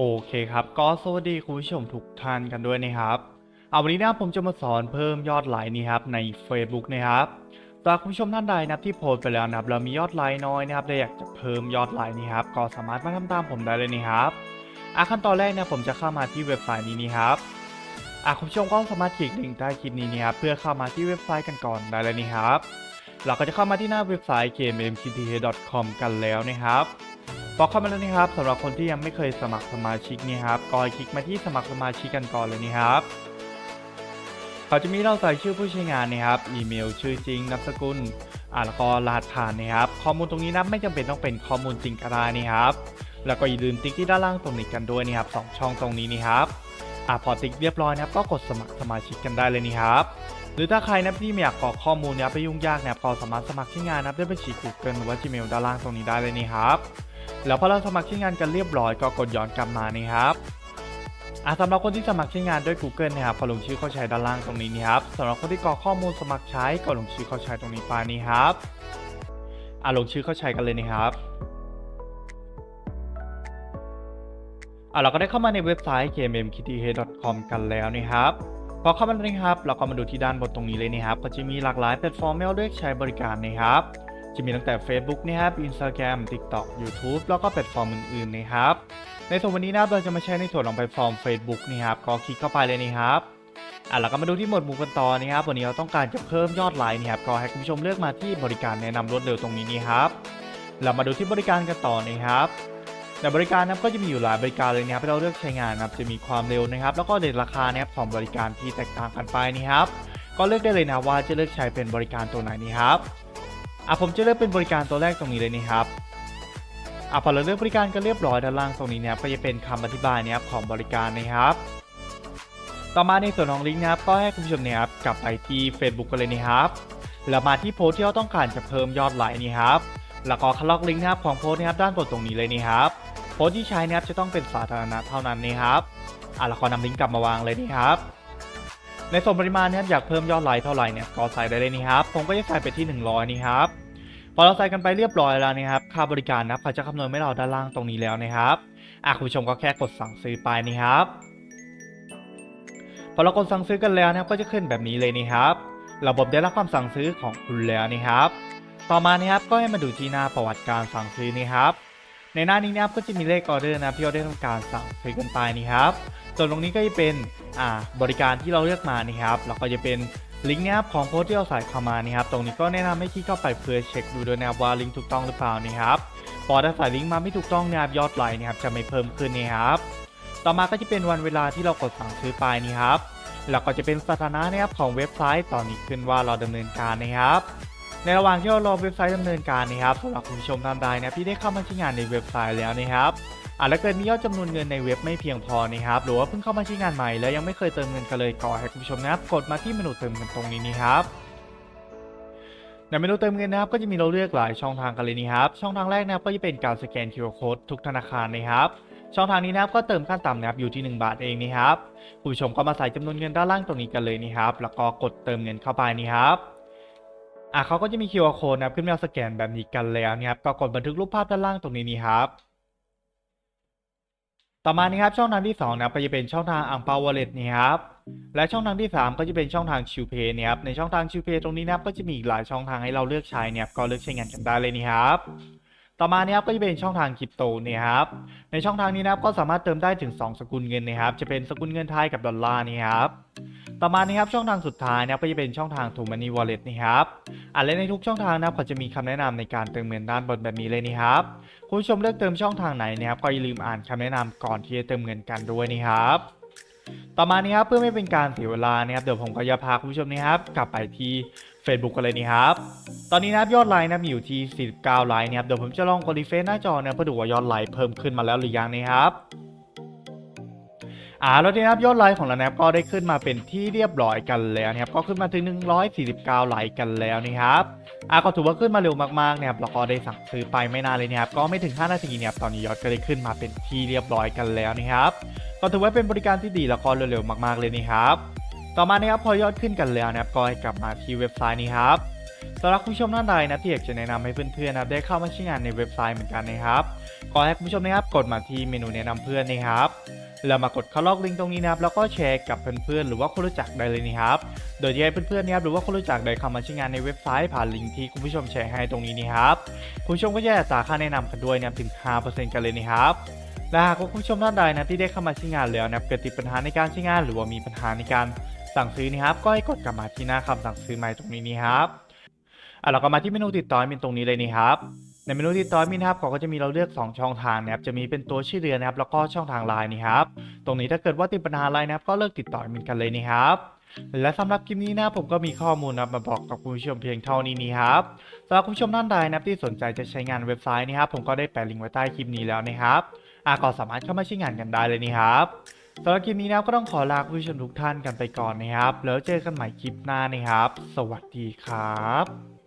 โอเคครับ ก็สวัสดีคุณผู้ชมทุกท่านกันด้วยนะครับเอาวันนี้นะผมจะมาสอนเพิ่มยอดไลค์นี่ครับใน Facebook นะครับสำหรับคุณผู้ชมท่านใดนะครับที่โพสไปแล้วนะครับเรามียอดไลค์น้อยนะครับและอยากจะเพิ่มยอดไลค์นี่ครับก็สามารถมาทำตามผมได้เลยนะครับอะขั้นตอนแรกเนี่ยผมจะเข้ามาที่เว็บไซต์นี้นี่ครับอะคุณผู้ชมก็สามารถคลิกลิงก์ใต้คลิปนี้นะครับเพื่อเข้ามาที่เว็บไซต์กันก่อนได้เลยนี่ครับเราก็จะเข้ามาที่หน้าเว็บไซต์ gamemkt.com กันแล้วนะครับ พอเข้ามาแล้วนะครับสำหรับคนที่ยังไม่เคยสมัครสมาชิกนี่ครับก็คลิกมาที่สมัครสมาชิกกันก่อนเลยนะครับเขาจะมีเราใส่ชื่อผู้ใช้งานนะครับอีเมลชื่อจริงนามสกุลอ่าแล้วก็รหัสผ่านนะครับ ข้อมูลตรงนี้นะไม่จำเป็นต้องเป็นข้อมูลจริงก็ได้นะครับ แล้วก็อย่าลืมติ๊กที่ด้านล่างตรงนี้กันด้วยนะครับสองช่องตรงนี้นี่ครับอ่าพอติ๊กเรียบร้อยนะครับ ก็กดสมัครสมาชิกกันได้เลยนี่ครับหรือถ้าใครนะที่ไม่อยากกรอกข้อมูลนับไปยุ่งยากนับก็สามารถสมัครใช้งานนับด้วยบัญชี Google หรือว่า Gmail ด้านล่างตรงนี้ได้เลยนี่ครับ แล้วพอเราสมัครใช้งานกันเรียบร้อยก็กดย้อนกลับมานี่ครับอะสำหรับคนที่สมัครใช้งานด้วย Google นะครับพอลงชื่อเข้าใช้ด้านล่างตรงนี้นี่ครับสำหรับคนที่กรอกข้อมูลสมัครใช้ก็ลงชื่อเข้าใช้ตรงนี้ไปนี่ครับอะลงชื่อเข้าใช้กันเลยนี่ครับอะเราก็ได้เข้ามาในเว็บไซต์ kmmkth.com กันแล้วนี่ครับพอเข้ามาแล้วนะครับ เราก็มาดูที่ด้านบนตรงนี้เลยนะครับ ก็จะมีหลากหลายแพลตฟอร์มให้เราเลือกใช้บริการนะครับ จะมีตั้งแต่ Facebook นะครับ Instagram TikTok YouTube แล้วก็แพลตฟอร์มอื่นๆนะครับ ในส่วนวันนี้นะครับเราจะมาใช้ในส่วนของแพลตฟอร์ม Facebook นี่ครับก็คลิกเข้าไปเลยนี่ครับอะเราก็มาดูที่หมวดหมู่กันต่อนะครับวันนี้เราต้องการจะเพิ่มยอดไลค์นี่ครับก็ให้คุณผู้ชมเลือกมาที่บริการแนะนำรวดเร็วตรงนี้นี่ครับ เรามาดูที่บริการกันต่อนะครับในบริการนะครับก็จะมีอยู่หลายบริการเลยนะครับให้เราเลือกใช้งานนะครับจะมีความเร็วนะครับ แล้วก็เดทราคานะครับของบริการที่แตกต่างกันไปนี่ครับ ก็เลือกได้เลยนะว่าจะเลือกใช้เป็นบริการตัวไหนนี่ครับ อะผมจะเลือกเป็นบริการตัวแรกตรงนี้เลยนี่ครับอะพอเราเลือกบริการกันเรียบร้อยด้านล่างตรงนี้เนี่ยก็จะเป็นคำอธิบายเนี่ยครับของบริการนะครับ ต่อมาในส่วนของลิงก์นะครับก็ให้คุณผู้ชมเนี่ยครับกลับไปที่ Facebook กันเลยนะครับแล้วมาที่โพสที่เราต้องการจะเพิ่มยอดไลค์นี่ครับแล้วก็คลอกลิงก์นะครับของโพสนะครับด้านบนตรงนี้เลยนี่ครับโพสที่ใช้นะครับจะต้องเป็นสาธารณะเท่านั้นนะครับอะแล้วก็นำลิงก์กลับมาวางเลยนี่ครับ ในส่วนปริมาณนะครับอยากเพิ่มยอดไลค์เท่าไหร่เนี่ยก็ใส่ได้เลยนี่ครับผมก็จะใส่ไปที่ 100นี่ครับพอเราใส่กันไปเรียบร้อยแล้วนะครับค่าบริการนะครับเขาจะคำนวณให้เราด้านล่างตรงนี้แล้วนะครับอะคุณผู้ชมก็แค่กดสั่งซื้อไปนี่ครับพอเรากดสั่งซื้อกันแล้วนะครับก็จะขึ้นแบบนี้เลยนี่ครับระบบได้รับความสั่งซื้อของคุณแล้วนี่ครับ ต่อมานะครับก็ให้มาดูที่หน้าประวัติการสั่งซื้อนี่ครับ ในหน้านี้นะครับก็จะมีเลขออเดอร์นะครับที่เราได้ทำการสั่งซื้อกันไปนี่ครับ ส่วนตรงนี้ก็จะเป็นอ่าบริการที่เราเลือกมานี่ครับแล้วก็จะเป็นลิงก์นะครับของโพสที่เราใส่เข้ามานี่ครับตรงนี้ก็แนะนำให้ที่เข้าไปเพื่อเช็คดูด้วยนะครับว่าลิงก์ถูกต้องหรือเปล่านี่ครับพอถ้าใส่ลิงก์มาไม่ถูกต้องนะครับยอดไลค์นะครับจะไม่เพิ่มขึ้นนี่ครับต่อมาก็จะเป็นวันเวลาที่เรากดสั่งซื้อไปนี่ครับแล้วก็จะเป็นสถานะนะครับของเว็บไซต์ตอนนี้ขึ้นว่าเราดำเนินการนะครับ ในระหว่างที่เรารอเว็บไซต์ดำเนินการนะครับสำหรับคุณผู้ชมท่านใดนะที่ได้เข้ามาใช้งานในเว็บไซต์แล้วนะครับอะแล้วเกิดมียอดจำนวนเงินในเว็บไม่เพียงพอนะครับหรือว่าเพิ่งเข้ามาใช้งานใหม่แล้วยังไม่เคยเติมเงินกันเลยก็ให้คุณผู้ชมนะครับกดมาที่เมนูเติมเงินตรงนี้นี่ครับในเมนูเติมเงินนะครับก็จะมีเราเลือกหลายช่องทางกันเลยนี่ครับช่องทางแรกนะครับก็จะเป็นการสแกน QR Code ทุกธนาคารนะครับช่องทางนี้นะครับก็เติมขั้นต่ำนะครับอยู่ที่ 1 บาทเองนี่ครับคุณผู้ชมก็มาใส่จำนวนเงินด้านล่างตรงนี้กันเลยนี่ครับแล้วก็กดเติมเงินเข้าไปนี่ครับ อะเขาก็จะมี QR code นะครับขึ้นมาสแกนแบบนี้กันแล้วนะครับก็กดบันทึกรูปภาพด้านล่างตรงนี้นี่ครับต่อมานี่ครับช่องทางที่2นะก็จะเป็นช่องทางอังเปาวอลเล็ตนี่ครับและช่องทางที่ 3 ก็จะเป็นช่องทางชิวเพย์นะครับในช่องทางชิวเพย์ตรงนี้นะครับก็จะมีอีกหลายช่องทางให้เราเลือกใช้เนี่ยครับก็เลือกใช้งานกันได้เลยนี่ครับ ต่อมาเนี่ยครับก็จะเป็นช่องทางคริปโตเนี่ยครับในช่องทางนี้นะครับก็สามารถเติมได้ถึง 2 สกุลเงินนะครับจะเป็นสกุลเงินไทยกับดอลลาร์นี่ครับต่อมานี้ครับช่องทางสุดท้ายนะครับก็จะเป็นช่องทาง t ูมันนี่วอลเล็ตนี่ครับอะและในทุกช่องทางนะครับเขาจะมีคำแนะนำในการเติมเงินด้านบนแบบนี้เลยนี่ครับคุณผู้ชมเลือกเติมช่องทางไหนนะครับก็อย่าลืมอ่านคำแนะนำก่อนที่จะเติมเงินกันด้วยนี่ครับต่อมานี้ครับเพื่อไม่เป็นการเสียเวลานะครับเดี๋ยวผมก็จะพาคุณผู้ชมนะครับกลับไปที่ Facebook กันเลยนี่ครับ ตอนนี้นะครับยอดไลค์นับมีอยู่ที่ 49 ไลค์นะครับ เดี๋ยวผมจะลองกดรีเฟซหน้าจอเนะเพื่อดูว่ายอดไลค์เพิ่มขึ้นมาแล้วหรือยังนะครับอ่าแล้วทีนะครับยอดไลค์ของเรานะครับก็ได้ขึ้นมาเป็นที่เรียบร้อยกันแล้วนะครับก็ขึ้นมาถึง 149 ไลค์กันแล้วนะครับอ่าก็ถือว่าขึ้นมาเร็วมากๆนะครับแล้วก็ได้สั่งซื้อไปไม่นานเลยนะครับก็ไม่ถึง 5 นาทีเนี่ยตอนนี้ยอดก็ได้ขึ้นมาเป็นที่เรียบร้อยกันแล้วนะครับก็ถือว่าเป็นบริการที่ดีแล้วก็เร็วๆมากๆเลยนะครับ ต่อมานะครับพอยอดขึ้นกันแล้วนะครับก็ให้กลับมาที่เว็บไซต์นี้ครับสำหรับคุณผู้ชมท่านใดนะที่อยากจะแนะนำให้เพื่อนๆนะครับได้เข้ามาใช้งานในเว็บไซต์เหมือนกันนะครับขอให้คุณผู้ชมนะครับกดมาที่เมนูแนะนำเพื่อนนะครับแล้วมากดเข้าลอกลิงก์ตรงนี้นะครับแล้วก็แชร์กับเพื่อนๆหรือว่าคนรู้จักได้เลยนะครับ โดยที่ให้เพื่อนๆนะครับหรือว่าคนรู้จักได้เข้ามาใช้งานในเว็บไซต์ผ่านลิงก์ที่คุณผู้ชมแชร์ให้ตรงนี้นะครับคุณผู้ชมก็จะได้อัตราค่าแนะนำกันด้วยนะครับถึง 5%กันเลยนะครับและหากคุณผู้ชมท่านใดนะที่ได้เข้ามาใช้งานแล้วนะเกิดติดปัญหาในการใช้งาน หรือว่ามีปัญหาในการ สั่งซื้อนะครับ ก็ให้กดกลับมาที่หน้าคำสั่งซื้อใหม่ตรงนี้นี่ครับอะเราก็มาที่เมนูติดต่อมีตรงนี้เลยนี่ครับในเมนูติดต่อมีนครับเขาก็จะมีเราเลือก 2 ช่องทางนะครับจะมีเป็นตัวชื่อเรือนะครับแล้วก็ช่องทางไลน์นี่ครับตรงนี้ถ้าเกิดว่าติดปัญหาอะไรนะครับก็เลิกติดต่อมินกันเลยนี่ครับและสำหรับคลิปนี้นะผมก็มีข้อมูลนะมาบอกกับคุณผู้ชมเพียงเท่านี้นี่ครับสำหรับคุณผู้ชมท่านใดนะครับที่สนใจจะใช้งานเว็บไซต์นะครับผมก็ได้แปะลิงก์ไว้ใต้คลิปนี้แล้วนะครับอะก็สามารถเข้ามาใช้งานกันได้เลยนี่ครับ สำหรับคลิปนี้นะครับก็ต้องขอลาคุณผู้ชมทุกท่านกันไปก่อนนะครับ แล้วเจอกันใหม่คลิปหน้านะครับ สวัสดีครับ